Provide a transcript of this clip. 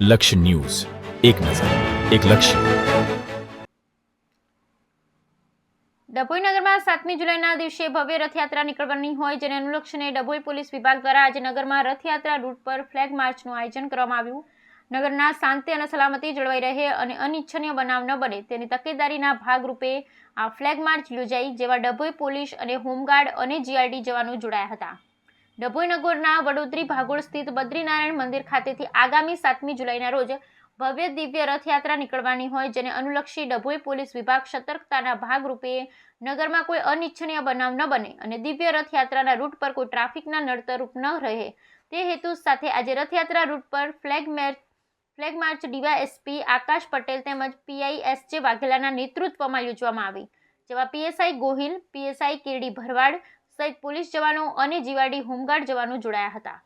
લક્ષ્ય ન્યૂઝ. એક નજર, એક લક્ષ્ય. ડભોઈ નગરમાં સાતમી જુલાઈના દિવસે ભવ્ય રથયાત્રા નીકળવાની હોય જેને અનુલક્ષીને ડભોઈ પોલીસ વિભાગ દ્વારા આજે નગરમાં રથયાત્રા રૂટ પર ફ્લેગ માર્ચનું આયોજન કરવામાં આવ્યું. નગરના શાંતિ અને સલામતી જળવાઈ રહે અને અનિચ્છનીય બનાવ ન બને તેની તકેદારીના ભાગરૂપે આ ફ્લેગ માર્ચ યોજાઈ જેવા ડભોઈ પોલીસ અને હોમગાર્ડ અને જીઆરડી જવાનો જોડાયા હતા. ડભોઈ નગરના વડોદરી ભાગોળ સ્થિત બદ્રીનારાયણ મંદિર ખાતેથી આગામી સાતમી જુલાઈના રોજ ભવ્ય દિવ્ય રથયાત્રા નીકળવાની હોય જેને અનુલક્ષી ડભોઈ પોલીસ વિભાગ સતર્કતાના ભાગરૂપે નગરમાં કોઈ અનિચ્છનીય બનાવ ન બને અને દિવ્ય રથયાત્રાના રૂટ પર કોઈ ટ્રાફિકના નડતરૂપ ન રહે. તે હેતુ સાથે આજે રથયાત્રા રૂટ પર flag match flag march DYSP Akash Patel તેમજ પીઆઈ જે વાઘેલાના નેતૃત્વમાં યોજવામાં આવી. જેમાં PSI Gohil, PSI KD Bharwad સહિત પોલીસ જવાનો અને જીવાડી હોમગાર્ડ જવાનો જોડાયા હતા.